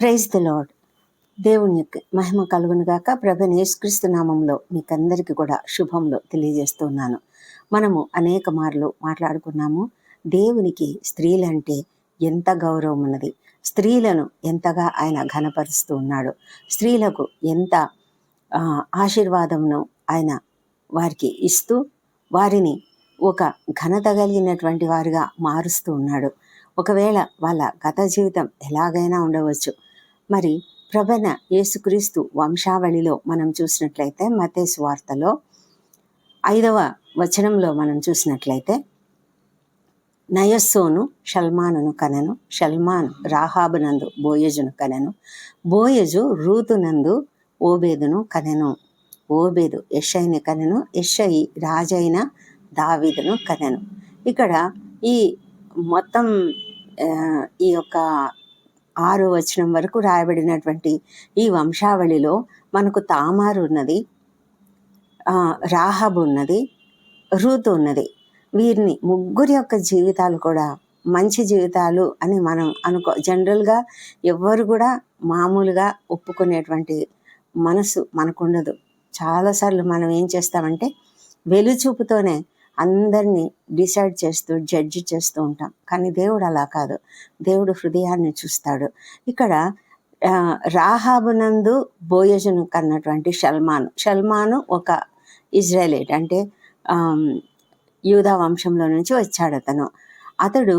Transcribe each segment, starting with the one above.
Praise the lord దేవుని యొక్క మహిమ కలుగును గాక. ప్రభు యేసుక్రీస్తు నామంలో మీకందరికీ కూడా శుభంలో తెలియజేస్తున్నాను. మనము అనేక మార్లు మాట్లాడుకున్నాము. దేవునికి స్త్రీలంటే ఎంత గౌరవం ఉన్నది. స్త్రీలను ఎంతగా ఆయన ఘనపరుస్తూ ఉన్నాడు. స్త్రీలకు ఎంత ఆశీర్వాదమును ఆయన వారికి ఇస్తూ వారిని ఒక ఘనత కలిగినటువంటి వారిగా మారుస్తూ ఉన్నాడు. ఒకవేళ వాళ్ళ గత జీవితం ఎలాగైనా ఉండవచ్చు. మరి ప్రభన యేసుక్రీస్తు వంశావళిలో మనం చూసినట్లయితే మతేసు వార్తలో ఐదవ వచనంలో మనం చూసినట్లయితే నయస్సోను షల్మానును కనెను షల్మాన్ రాహాబునందు బోయజును కనెను బోయజు రూతునందు ఓబేదును కనెను ఓబేదు యషయిని కనెను యషయి రాజైన దావీదును కనెను. ఇక్కడ ఈ మొత్తం ఈ యొక్క ఆరో వచనం వరకు రాయబడినటువంటి ఈ వంశావళిలో మనకు తామారు ఉన్నది రాహబ్ ఉన్నది రూతు ఉన్నది. వీరిని ముగ్గురి యొక్క జీవితాలు కూడా మంచి జీవితాలు అని మనం అనుకో జనరల్గా ఎవ్వరు కూడా మామూలుగా ఒప్పుకునేటువంటి మనసు మనకుండదు. చాలాసార్లు మనం ఏం చేస్తామంటే వెలుచూపుతోనే అందరినీ డిసైడ్ చేస్తూ జడ్జి చేస్తూ ఉంటాం. కానీ దేవుడు అలా కాదు. దేవుడు హృదయాన్ని చూస్తాడు. ఇక్కడ రాహాబునందు బోయజును కన్నటువంటి షల్మాను. షల్మాను ఒక ఇజ్రాయలేట్. అంటే యూదా వంశంలో నుంచి వచ్చాడు అతను. అతడు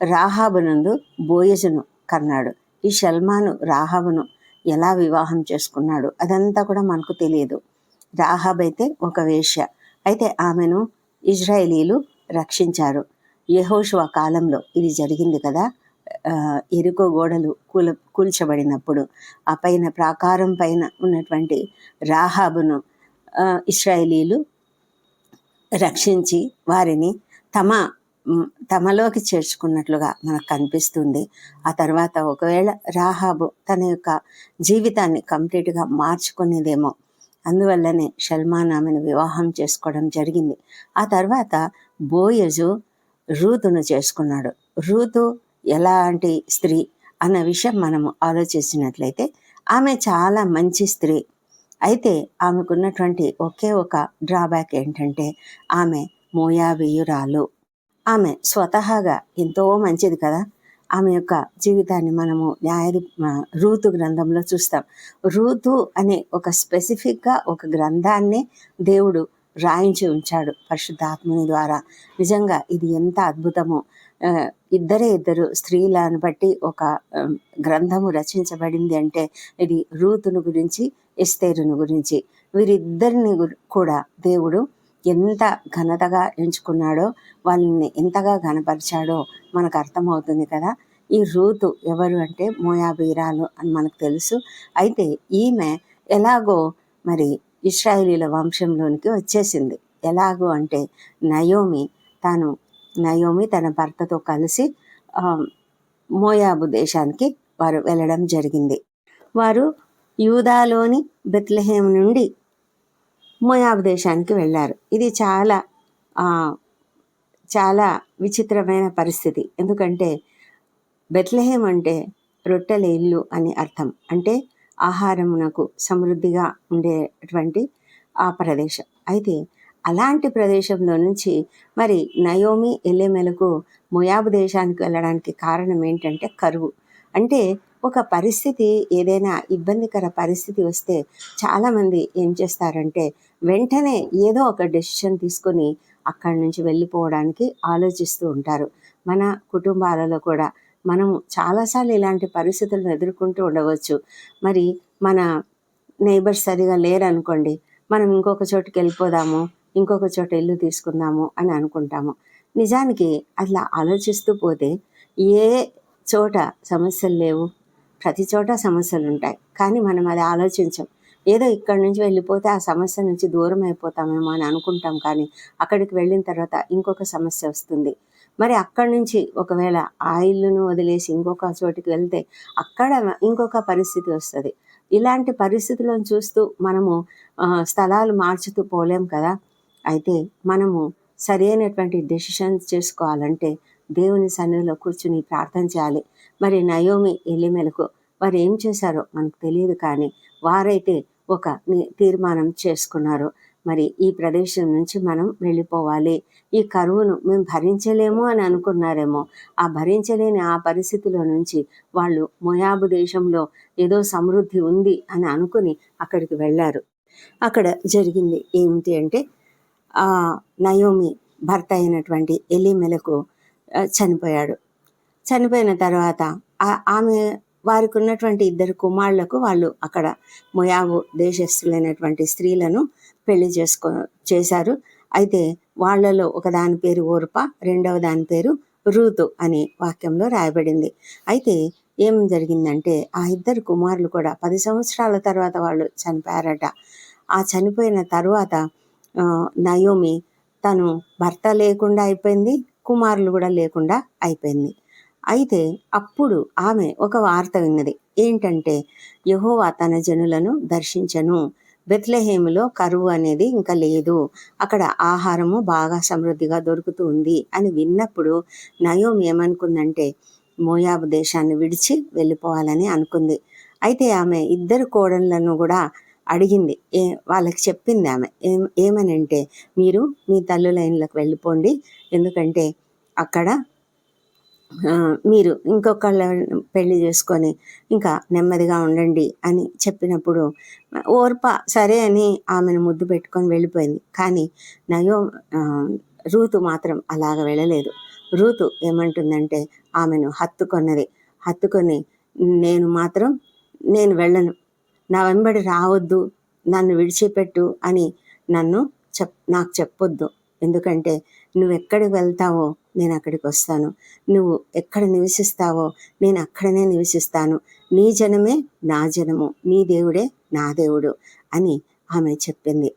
రాహాబునందు బోయజును కన్నాడు. ఈ షల్మాను రాహాబును ఎలా వివాహం చేసుకున్నాడు? అదంతా కూడా మనకు తెలియదు. రాహాబ్ అయితే ఒక వేష్య అయితే ఆమెను ఇజ్రాయేలీలు రక్షించారు. యహోషువ కాలంలో ఇది జరిగింది కదా. ఎరుకో గోడలు కూల కూల్చబడినప్పుడు ఆ పైన ప్రాకారం పైన ఉన్నటువంటి రాహాబును ఇస్రాయేలీలు రక్షించి వారిని తమ తమలోకి చేర్చుకున్నట్లుగా మనకు కనిపిస్తుంది. ఆ తర్వాత ఒకవేళ రాహాబు తన యొక్క జీవితాన్ని కంప్లీట్గా మార్చుకునేదేమో అందువల్లనే షల్మాన్ ఆమెను వివాహం చేసుకోవడం జరిగింది. ఆ తర్వాత బోయజు రూతును చేసుకున్నాడు. రూతు ఎలాంటి స్త్రీ అన్న విషయం మనము ఆలోచించినట్లయితే ఆమె చాలా మంచి స్త్రీ. అయితే ఆమెకున్నటువంటి ఒకే ఒక డ్రాబ్యాక్ ఏంటంటే ఆమె మోయాబియురాలు. ఆమె స్వతహాగా ఎంతో మంచిది కదా. ఆమె యొక్క జీవితాన్ని మనము న్యాయ రూతు గ్రంథంలో చూస్తాం. రూతు అనే ఒక స్పెసిఫిక్గా ఒక గ్రంథాన్ని దేవుడు రాయించి ఉంచాడు పరిశుద్ధాత్మని ద్వారా. నిజంగా ఇది ఎంత అద్భుతమో. ఇద్దరే ఇద్దరు స్త్రీలను బట్టి ఒక గ్రంథము రచించబడింది అంటే ఇది రూతును గురించి ఎస్తేరును గురించి. వీరిద్దరిని కూడా దేవుడు ఎంత ఘనతగా ఎంచుకున్నాడో వాళ్ళని ఎంతగా ఘనపరిచాడో మనకు అర్థమవుతుంది కదా. ఈ రూతు ఎవరు అంటే మోయాబీరాలు అని మనకు తెలుసు. అయితే ఈమె ఎలాగో మరి ఇస్రాయేలీల వంశంలోనికి వచ్చేసింది. ఎలాగో అంటే నయోమి తాను నయోమి తన భర్తతో కలిసి మోయాబు దేశానికి వారు వెళ్ళడం జరిగింది. వారు యూదాలోని బెత్లెహేమ్ నుండి మోయాబు దేశానికి వెళ్ళారు. ఇది చాలా చాలా విచిత్రమైన పరిస్థితి. ఎందుకంటే బెత్లహేం అంటే రొట్టెల ఇల్లు అని అర్థం. అంటే ఆహారమునకు సమృద్ధిగా ఉండేటువంటి ఆ ప్రదేశం. అయితే అలాంటి ప్రదేశంలో నుంచి మరి నయోమి ఎల్లెమెలకు మొయాబు దేశానికి వెళ్ళడానికి కారణం ఏంటంటే కరువు. అంటే ఒక పరిస్థితి ఏదైనా ఇబ్బందికర పరిస్థితి వస్తే చాలామంది ఏం చేస్తారంటే వెంటనే ఏదో ఒక డెసిషన్ తీసుకొని అక్కడి నుంచి వెళ్ళిపోవడానికి ఆలోచిస్తూ ఉంటారు. మన కుటుంబాలలో కూడా మనము చాలాసార్లు ఇలాంటి పరిస్థితులను ఎదుర్కొంటూ ఉండవచ్చు. మరి మన నైబర్స్ సరిగా లేరనుకోండి మనం ఇంకొక చోటుకి వెళ్ళిపోదాము ఇంకొక చోట ఇల్లు తీసుకుందాము అని అనుకుంటాము. నిజానికి అట్లా ఆలోచిస్తూ పోతే ఏ చోట సమస్యలు లేవు? ప్రతి చోట సమస్యలు ఉంటాయి కానీ మనం అది ఆలోచించం. ఏదో ఇక్కడి నుంచి వెళ్ళిపోతే ఆ సమస్య నుంచి దూరం అయిపోతామేమో అని అనుకుంటాం కానీ అక్కడికి వెళ్ళిన తర్వాత ఇంకొక సమస్య వస్తుంది. మరి అక్కడి నుంచి ఒకవేళ ఆ ఇల్లును వదిలేసి ఇంకొక చోటికి వెళ్తే అక్కడ ఇంకొక పరిస్థితి వస్తుంది. ఇలాంటి పరిస్థితులను చూస్తూ మనము స్థలాలు మార్చుతూ పోలేం కదా? అయితే మనము సరైనటువంటి డెసిషన్స్ చేసుకోవాలంటే దేవుని సన్నిధిలో కూర్చుని ప్రార్థన చేయాలి. మరి నయోమి ఎలిమెలకు వారు ఏం చేశారో మనకు తెలియదు కానీ వారైతే ఒక తీర్మానం చేసుకున్నారు. మరి ఈ ప్రదేశం నుంచి మనం వెళ్ళిపోవాలి. ఈ కరువును మేము భరించలేము అని అనుకున్నారేమో. ఆ భరించలేని ఆ పరిస్థితిలో నుంచి వాళ్ళు మొయాబు దేశంలో ఏదో సమృద్ధి ఉంది అని అనుకుని అక్కడికి వెళ్ళారు. అక్కడ జరిగింది ఏమిటి అంటే ఆ నయోమి భర్త అయినటువంటి ఎలిమెలకు చనిపోయాడు. చనిపోయిన తర్వాత ఆమె వారికి ఉన్నటువంటి ఇద్దరు కుమారులకు వాళ్ళు అక్కడ మొయాబు దేశస్థులైనటువంటి స్త్రీలను పెళ్ళి చేసుకో చేశారు. అయితే వాళ్ళలో ఒక దాని పేరు ఓర్ప రెండవ దాని పేరు రూతు అని వాక్యంలో రాయబడింది. అయితే ఏం జరిగిందంటే ఆ ఇద్దరు కుమారులు కూడా పది సంవత్సరాల తర్వాత వాళ్ళు చనిపోయారట. ఆ చనిపోయిన తర్వాత నయోమి తను భర్త లేకుండా అయిపోయింది. కుమారులు కూడా లేకుండా అయిపోయింది. అయితే అప్పుడు ఆమె ఒక వార్త విన్నది. ఏంటంటే యహోవా తన జనులను దర్శించను. బెత్లెహేములో కరువు అనేది ఇంకా లేదు. అక్కడ ఆహారము బాగా సమృద్ధిగా దొరుకుతూ ఉంది అని విన్నప్పుడు నయోమి ఏమనుకుందంటే మోయాబు దేశాన్ని విడిచి వెళ్ళిపోవాలని అనుకుంది. అయితే ఆమె ఇద్దరు కోడళ్ళను కూడా అడిగింది. ఏ వాళ్ళకి చెప్పింది ఆమె. ఏం ఏమనంటే మీరు మీ తల్లు లైన్లకు వెళ్ళిపోండి. ఎందుకంటే అక్కడ మీరు ఇంకొకళ్ళ పెళ్ళి చేసుకొని ఇంకా నెమ్మదిగా ఉండండి అని చెప్పినప్పుడు ఓర్ప సరే అని ఆమెను ముద్దు పెట్టుకొని వెళ్ళిపోయింది. కానీ నయో రూతు మాత్రం అలాగ వెళ్ళలేదు. రూతు ఏమంటుందంటే ఆమెను హత్తుకొన్నది. హత్తుకొని నేను మాత్రం నేను వెళ్ళను. నా వెంబడి రావద్దు నన్ను విడిచిపెట్టు అని నన్ను చెప్ నాకు చెప్పొద్దు. ఎందుకంటే నువ్వు ఎక్కడికి వెళ్తావో నేను అక్కడికి వస్తాను. నువ్వు ఎక్కడ నివసిస్తావో నేను అక్కడనే నివసిస్తాను. నీ జనమే నా జనము నీ దేవుడే నా దేవుడు అని ఆమె చెప్పింది.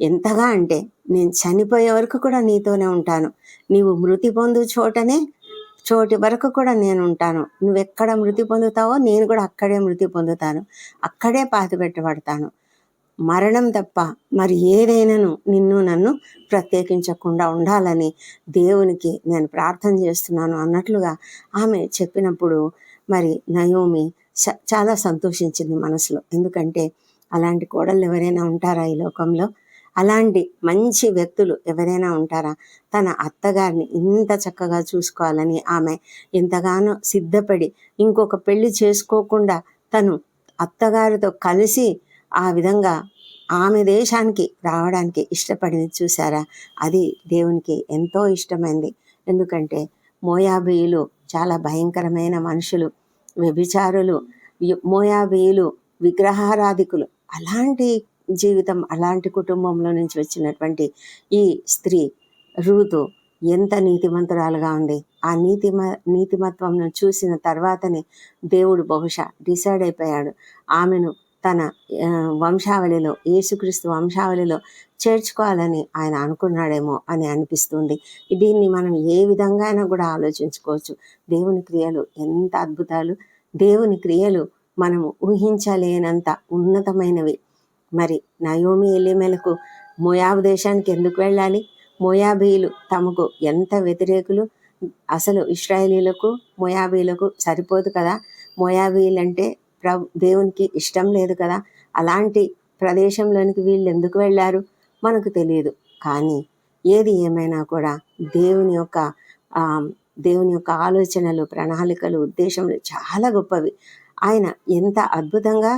ఎంతగా అంటే నేను చనిపోయే వరకు కూడా నీతోనే ఉంటాను. నీవు మృతి పొందు చోటనే చోటి వరకు కూడా నేను ఉంటాను నువ్వు ఎక్కడ మృతి పొందుతావో నేను కూడా అక్కడే మృతి పొందుతాను. అక్కడే పాతి పెట్టబడతాను. మరణం తప్ప మరి ఏదైనాను నిన్ను నన్ను ప్రత్యేకించకుండా ఉండాలని దేవునికి నేను ప్రార్థన చేస్తున్నాను అన్నట్లుగా ఆమె చెప్పినప్పుడు మరి నయోమి చాలా సంతోషించింది మనసులో. ఎందుకంటే అలాంటి కోడళ్ళు ఎవరైనా ఉంటారా ఈ లోకంలో? అలాంటి మంచి వ్యక్తులు ఎవరైనా ఉంటారా? తన అత్తగారిని ఇంత చక్కగా చూసుకోవాలని ఆమె ఎంతగానో సిద్ధపడి ఇంకొక పెళ్ళి చేసుకోకుండా తను అత్తగారితో కలిసి ఆ విధంగా ఆమె దేశానికి రావడానికి ఇష్టపడింది చూసారా అది దేవునికి ఎంతో ఇష్టమైంది. ఎందుకంటే మోయాబీయులు చాలా భయంకరమైన మనుషులు వ్యభిచారులు మోయాబీయులు విగ్రహారాధికులు అలాంటి జీవితం అలాంటి కుటుంబంలో నుంచి వచ్చినటువంటి ఈ స్త్రీ రూతు ఎంత నీతిమంతురాలుగా ఉంది. ఆ నీతిమ నీతిమత్వంను చూసిన తర్వాతనే దేవుడు బహుశా డిసైడ్ అయిపోయాడు. ఆమెను తన వంశావళిలో యేసుక్రీస్తు వంశావళిలో చేర్చుకోవాలని ఆయన అనుకున్నాడేమో అని అనిపిస్తుంది. దీన్ని మనం ఏ విధంగా అయినా కూడా ఆలోచించుకోవచ్చు. దేవుని క్రియలు ఎంత అద్భుతాలు. దేవుని క్రియలు మనము ఊహించలేనంత ఉన్నతమైనవి. మరి నయోమి ఎలిమెలకు మోయాబు దేశానికి ఎందుకు వెళ్ళాలి? మొయాబీలు తమకు ఎంత వ్యతిరేకులు? అసలు ఇస్రాయేలీలకు మోయాబీలకు సరిపోదు కదా? మోయాబీయులు అంటే ప్రభు దేవునికి ఇష్టం లేదు కదా? అలాంటి ప్రదేశంలోనికి వీళ్ళు ఎందుకు వెళ్ళారు? మనకు తెలియదు. కానీ ఏది ఏమైనా కూడా దేవుని యొక్క దేవుని యొక్క ఆలోచనలు ప్రణాళికలు ఉద్దేశములు చాలా గొప్పవి. ఆయన ఎంత అద్భుతంగా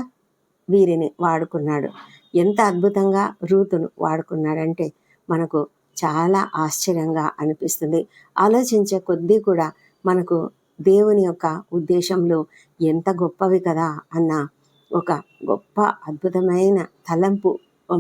వీరిని వాడుకున్నాడు. ఎంత అద్భుతంగా రూతును వాడుకున్నాడంటే మనకు చాలా ఆశ్చర్యంగా అనిపిస్తుంది. ఆలోచించే కొద్దీ కూడా మనకు దేవుని యొక్క ఉద్దేశంలో ఎంత గొప్పవి కదా అన్న ఒక గొప్ప అద్భుతమైన తలంపు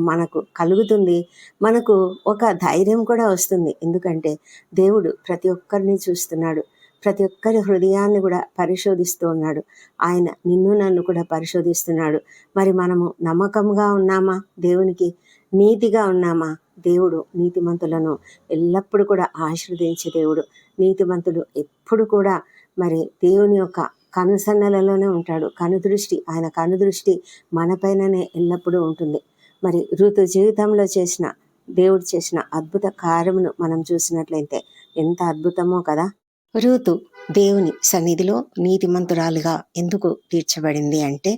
మనకు కలుగుతుంది. మనకు ఒక ధైర్యం కూడా వస్తుంది. ఎందుకంటే దేవుడు ప్రతి ఒక్కరిని చూస్తున్నాడు. ప్రతి ఒక్కరి హృదయాన్ని కూడా పరిశోధిస్తూ ఉన్నాడు. ఆయన నిన్ను నన్ను కూడా పరిశోధిస్తున్నాడు. మరి మనము నమ్మకంగా ఉన్నామా? దేవునికి నీతిగా ఉన్నామా? దేవుడు నీతిమంతులను ఎల్లప్పుడూ కూడా ఆశీర్వదించే దేవుడు. నీతిమంతుడు ఎప్పుడు కూడా మరి దేవుని యొక్క కనుసన్నలలోనే ఉంటాడు. కనుదృష్టి ఆయన కనుదృష్టి మనపైననే ఎల్లప్పుడూ ఉంటుంది. మరి ఋతు జీవితంలో చేసిన దేవుడు చేసిన అద్భుత కార్యమును మనం చూసినట్లయితే ఎంత అద్భుతమో కదా! రూతు దేవుని సన్నిధిలో నీతిమంతురాలుగా ఎందుకు తీర్చబడింది అంటే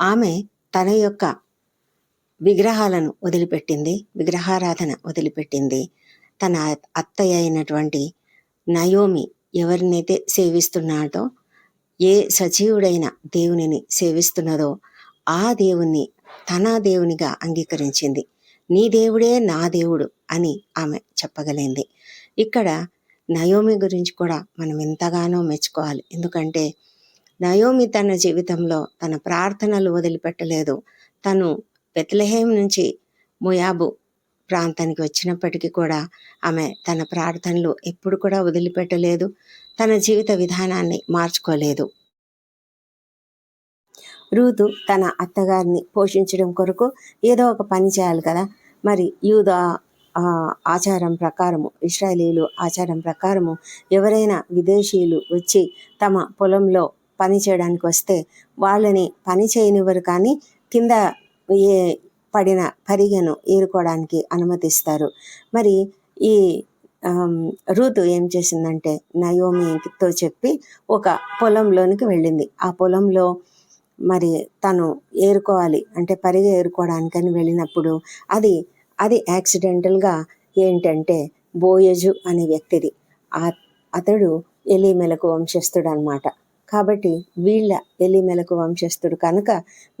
ఆమె తన యొక్క విగ్రహాలను వదిలిపెట్టింది విగ్రహారాధన వదిలిపెట్టింది. తన అత్తయ్య అయినటువంటి నయోమి ఎవరినైతే సేవిస్తున్నాడో ఏ సజీవుడైన దేవునిని సేవిస్తున్నదో ఆ దేవుణ్ణి తన దేవునిగా అంగీకరించింది. నీ దేవుడే నా దేవుడు అని ఆమె చెప్పగలిగింది. ఇక్కడ నయోమి గురించి కూడా మనం ఎంతగానో మెచ్చుకోవాలి. ఎందుకంటే నయోమి తన జీవితంలో తన ప్రార్థనలు వదిలిపెట్టలేదు. తను బెత్లహేం నుంచి మొయాబు ప్రాంతానికి వచ్చినప్పటికీ కూడా ఆమె తన ప్రార్థనలు ఎప్పుడు కూడా వదిలిపెట్టలేదు. తన జీవిత విధానాన్ని మార్చుకోలేదు. రూతు తన అత్తగారిని పోషించడం కొరకు ఏదో ఒక పని చేయాలి కదా. మరి యూద ఆచారం ప్రకారము ఇస్రాయలీలు ఆచారం ప్రకారము ఎవరైనా విదేశీయులు వచ్చి తమ పొలంలో పని చేయడానికి వస్తే వాళ్ళని పని చేయనివ్వరు కానీ కింద ఏ పడిన పరిగెను ఏరుకోవడానికి అనుమతిస్తారు. మరి ఈ రూతు ఏం చేసిందంటే నయోమితో చెప్పి ఒక పొలంలోనికి వెళ్ళింది. ఆ పొలంలో మరి తను ఏరుకోవాలి అంటే పరిగె ఏరుకోవడానికని వెళ్ళినప్పుడు అది అది యాక్సిడెంటల్గా ఏంటంటే బోయజు అనే వ్యక్తిది. అతడు ఎలిమెలకు వంశస్థుడు అనమాట కాబట్టి వీళ్ళ ఎలిమెలకు వంశస్థుడు కనుక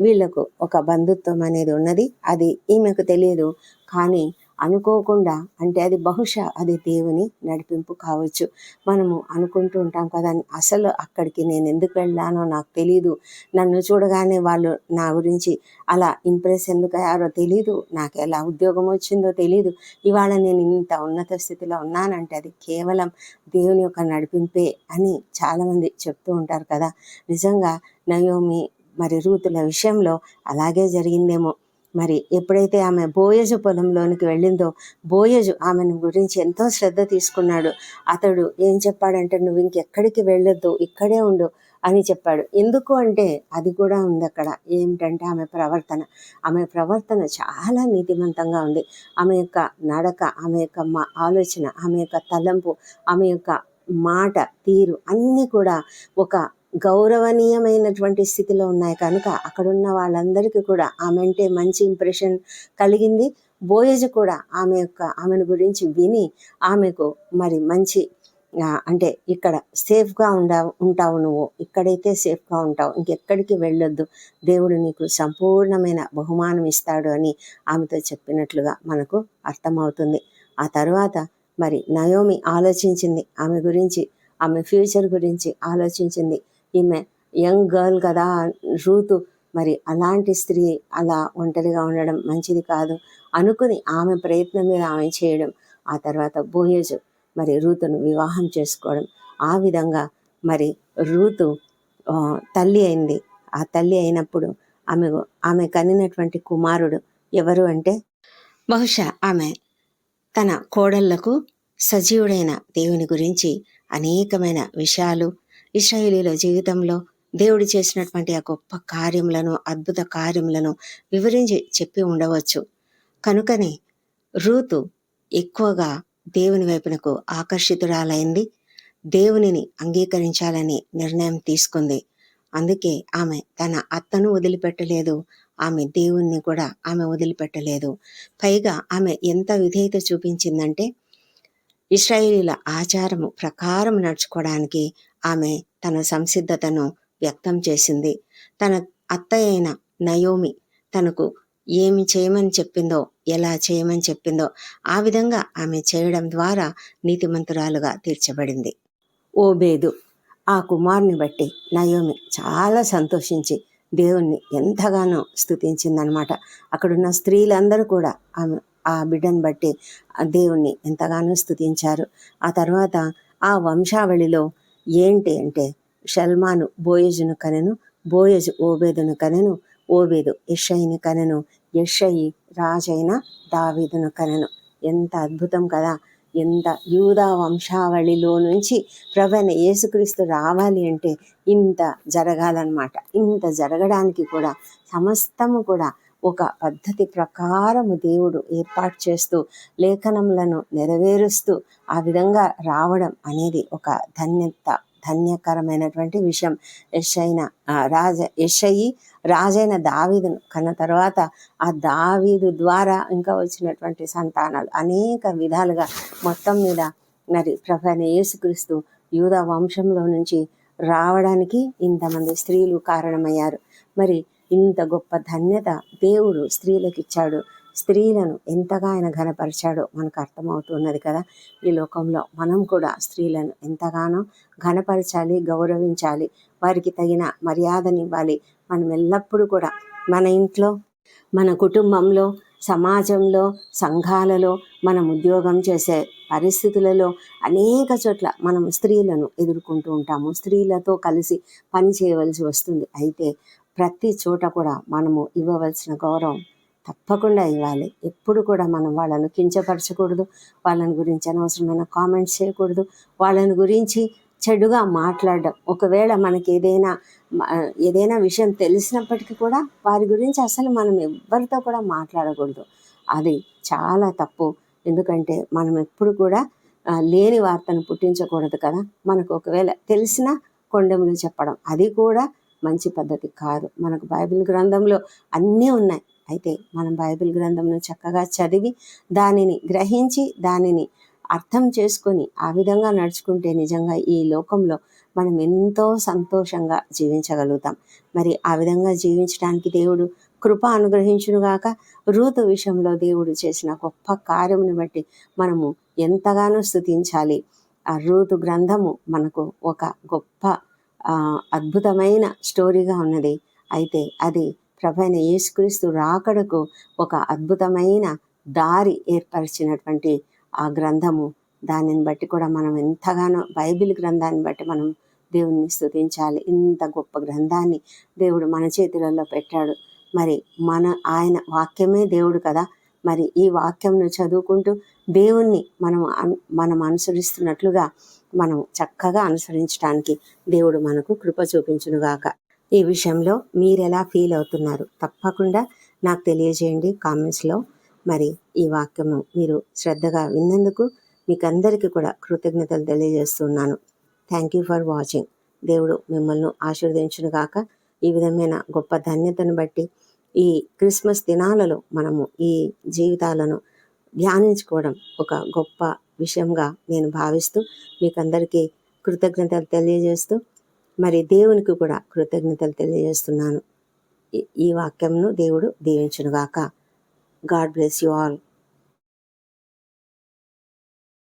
వీళ్ళకు ఒక బంధుత్వం అనేది ఉన్నది. అది ఈమెకు తెలియదు. కానీ అనుకోకుండా అంటే అది బహుశా అది దేవుని నడిపింపు కావచ్చు. మనము అనుకుంటూ ఉంటాం కదా అసలు అక్కడికి నేను ఎందుకు వెళ్ళానో నాకు తెలియదు నన్ను చూడగానే వాళ్ళు నా గురించి అలా ఇంప్రెస్ ఎందుకు అయ్యారో తెలీదు. నాకు ఎలా ఉద్యోగం వచ్చిందో తెలీదు. ఇవాళ నేను ఇంత ఉన్నత స్థితిలో ఉన్నానంటే అది కేవలం దేవుని యొక్క నడిపింపే అని చాలామంది చెప్తూ ఉంటారు కదా. నిజంగా నయోమి మరి రూతుల విషయంలో అలాగే జరిగిందేమో. మరి ఎప్పుడైతే ఆమె బోయజు పొలంలోనికి వెళ్ళిందో బోయజు ఆమెను గురించి ఎంతో శ్రద్ధ తీసుకున్నాడు. అతడు ఏం చెప్పాడంటే నువ్వు ఇంకెక్కడికి వెళ్ళొద్దు ఇక్కడే ఉండు అని చెప్పాడు. ఎందుకు అంటే అది కూడా ఉంది అక్కడ. ఏమిటంటే ఆమె ప్రవర్తన. ఆమె ప్రవర్తన చాలా నీతివంతంగా ఉంది. ఆమె యొక్క నడక ఆమె యొక్క మా ఆలోచన ఆమె యొక్క తలంపు ఆమె యొక్క మాట తీరు అన్నీ కూడా ఒక గౌరవనీయమైనటువంటి స్థితిలో ఉన్నాయి. కనుక అక్కడున్న వాళ్ళందరికీ కూడా ఆమె అంటే మంచి ఇంప్రెషన్ కలిగింది. బోయజ్ కూడా ఆమె యొక్క ఆమెను గురించి విని ఆమెకు మరి మంచి అంటే ఇక్కడ సేఫ్గా ఉండా ఉంటావు నువ్వు. ఇక్కడైతే సేఫ్గా ఉంటావు. ఇంకెక్కడికి వెళ్ళొద్దు. దేవుడు నీకు సంపూర్ణమైన బహుమానం ఇస్తాడు అని ఆమెతో చెప్పినట్లుగా మనకు అర్థమవుతుంది. ఆ తర్వాత మరి నయోమి ఆలోచించింది. ఆమె గురించి ఆమె ఫ్యూచర్ గురించి ఆలోచించింది. ఈమె యంగ్ గర్ల్ కదా రూతు. మరి అలాంటి స్త్రీ అలా ఒంటరిగా ఉండడం మంచిది కాదు. అనుకుని ఆమె ప్రయత్నం మీద ఆమె చేయడం ఆ తర్వాత బోయేజు మరి రూతును వివాహం చేసుకోవడం. ఆ విధంగా మరి రూతు తల్లి అయింది. ఆ తల్లి అయినప్పుడు ఆమె ఆమె కనినటువంటి కుమారుడు ఎవరు అంటే? బహుశా ఆమె తన కోడళ్ళకు సజీవుడైన దేవుని గురించి అనేకమైన విషయాలు ఇస్రాయేలీల జీవితంలో దేవుడు చేసినటువంటి ఆ గొప్ప కార్యములను అద్భుత కార్యములను వివరించి చెప్పి ఉండవచ్చు. కనుకనే రూతు ఎక్కువగా దేవుని వైపునకు ఆకర్షితురాలైంది. దేవునిని అంగీకరించాలని నిర్ణయం తీసుకుంది. అందుకే ఆమె తన అత్తను వదిలిపెట్టలేదు. ఆమె దేవుణ్ణి కూడా ఆమె వదిలిపెట్టలేదు. పైగా ఆమె ఎంత విధేయత చూపించిందంటే ఇస్రాయేలీల ఆచారము ప్రకారం నడుచుకోవడానికి ఆమె తన సంసిద్ధతను వ్యక్తం చేసింది. తన అత్తయ్య అయిన నయోమి తనకు ఏమి చేయమని చెప్పిందో ఎలా చేయమని చెప్పిందో ఆ విధంగా ఆమె చేయడం ద్వారా నీతిమంతురాలుగా తీర్చబడింది. ఓబేదు ఆ కుమారుని బట్టి నయోమి చాలా సంతోషించి దేవుణ్ణి ఎంతగానో స్థుతించిందనమాట అక్కడున్న స్త్రీలందరూ కూడా ఆమె ఆ బిడ్డను బట్టి దేవుణ్ణి ఎంతగానో స్థుతించారు ఆ తర్వాత ఆ వంశావళిలో ఏంటి అంటే షల్మాను బోయజును కనెను బోయజు ఓబేదును కనెను ఓబేదు యషయిని కనెను యషయి రాజైన దావీదును కనెను. ఎంత అద్భుతం కదా! ఎంత యూదా వంశావళిలో నుంచి ప్రవణ యేసుక్రీస్తు రావాలి అంటే ఇంత జరగాలన్నమాట. ఇంత జరగడానికి కూడా సమస్తము కూడా ఒక పద్ధతి ప్రకారము దేవుడు ఏర్పాటు చేస్తూ లేఖనములను నెరవేరుస్తూ ఆ విధంగా రావడం అనేది ఒక ధన్యత ధన్యకరమైనటువంటి విషయం. యశైన ఆ, రాజ యశయి రాజైన దావీదును కన్న తర్వాత ఆ దావీదు ద్వారా ఇంకా వచ్చినటువంటి సంతానాలు అనేక విధాలుగా మొత్తం మీద మరి ప్రభైన యేసుక్రీస్తు యూద వంశంలో నుంచి రావడానికి ఇంతమంది స్త్రీలు కారణమయ్యారు. మరి ఇంత గొప్ప ధన్యత దేవుడు స్త్రీలకు ఇచ్చాడు స్త్రీలను ఎంతగా ఆయన ఘనపరిచాడో మనకు అర్థమవుతున్నది కదా. ఈ లోకంలో మనం కూడా స్త్రీలను ఎంతగానో ఘనపరచాలి గౌరవించాలి వారికి తగిన మర్యాదనివ్వాలి. మనం ఎల్లప్పుడూ కూడా మన ఇంట్లో మన కుటుంబంలో సమాజంలో సంఘాలలో మనం ఉద్యోగం చేసే పరిస్థితులలో అనేక చోట్ల మనం స్త్రీలను ఎదుర్కొంటూ ఉంటాము. స్త్రీలతో కలిసి పని చేయవలసి వస్తుంది. అయితే ప్రతి చోట కూడా మనము ఇవ్వవలసిన గౌరవం తప్పకుండా ఇవ్వాలి. ఎప్పుడు కూడా మనం వాళ్ళను కించపరచకూడదు వాళ్ళని గురించి అనవసరమైన కామెంట్స్ చేయకూడదు వాళ్ళని గురించి చెడుగా మాట్లాడడం. ఒకవేళ మనకి ఏదైనా ఏదైనా విషయం తెలిసినప్పటికీ కూడా వారి గురించి అసలు మనం ఎవ్వరితో కూడా మాట్లాడకూడదు. అది చాలా తప్పు. ఎందుకంటే మనం ఎప్పుడు కూడా లేని వార్తను పుట్టించకూడదు కదా. మనకు ఒకవేళ తెలిసినా కొండెములు చెప్పడం. అది కూడా మంచి పద్ధతి కాదు. మనకు బైబిల్ గ్రంథంలో అన్నీ ఉన్నాయి. అయితే మనం బైబిల్ గ్రంథంను చక్కగా చదివి దానిని గ్రహించి దానిని అర్థం చేసుకొని ఆ విధంగా నడుచుకుంటే నిజంగా ఈ లోకంలో మనం ఎంతో సంతోషంగా జీవించగలుగుతాం. మరి ఆ విధంగా జీవించడానికి దేవుడు కృప అనుగ్రహించునుగాక రూతు విషయంలో దేవుడు చేసిన గొప్ప కార్యముని బట్టి మనము ఎంతగానో స్థుతించాలి ఆ రూతు గ్రంథము మనకు ఒక గొప్ప అద్భుతమైన స్టోరీగా ఉన్నది. అయితే అది ప్రభైన యేసుక్రీస్తు రాకడకు ఒక అద్భుతమైన దారి ఏర్పరిచినటువంటి ఆ గ్రంథము. దానిని బట్టి కూడా మనం ఎంతగానో బైబిల్ గ్రంథాన్ని బట్టి మనం దేవుణ్ణి స్థుతించాలి ఇంత గొప్ప గ్రంథాన్ని దేవుడు మన చేతులలో పెట్టాడు. మరి మన ఆయన వాక్యమే దేవుడు కదా. మరి ఈ వాక్యంను చదువుకుంటూ దేవుణ్ణి మనం అను- మనం అనుసరిస్తున్నట్లుగా మనం చక్కగా అనుసరించడానికి దేవుడు మనకు కృప చూపించునుగాక. ఈ విషయంలో మీరు ఎలా ఫీల్ అవుతున్నారు? తప్పకుండా నాకు తెలియజేయండి కామెంట్స్లో. మరి ఈ వాక్యము మీరు శ్రద్ధగా విన్నందుకు మీకు అందరికీ కూడా కృతజ్ఞతలు తెలియజేస్తున్నాను. థ్యాంక్ యూ ఫర్ వాచింగ్ దేవుడు మిమ్మల్ని ఆశీర్వదించునుగాక. ఈ విధమైన గొప్ప ధన్యతను బట్టి ఈ క్రిస్మస్ దినాలలో మనము ఈ జీవితాలను ధ్యానించుకోవడం ఒక గొప్ప విషయంగా నేను భావిస్తూ మీకు అందరికీ కృతజ్ఞతలు తెలియజేస్తూ మరి దేవునికి కూడా కృతజ్ఞతలు తెలియజేస్తున్నాను. ఈ- ఈ వాక్యంను దేవుడు దీవించునుగాక. God bless you all.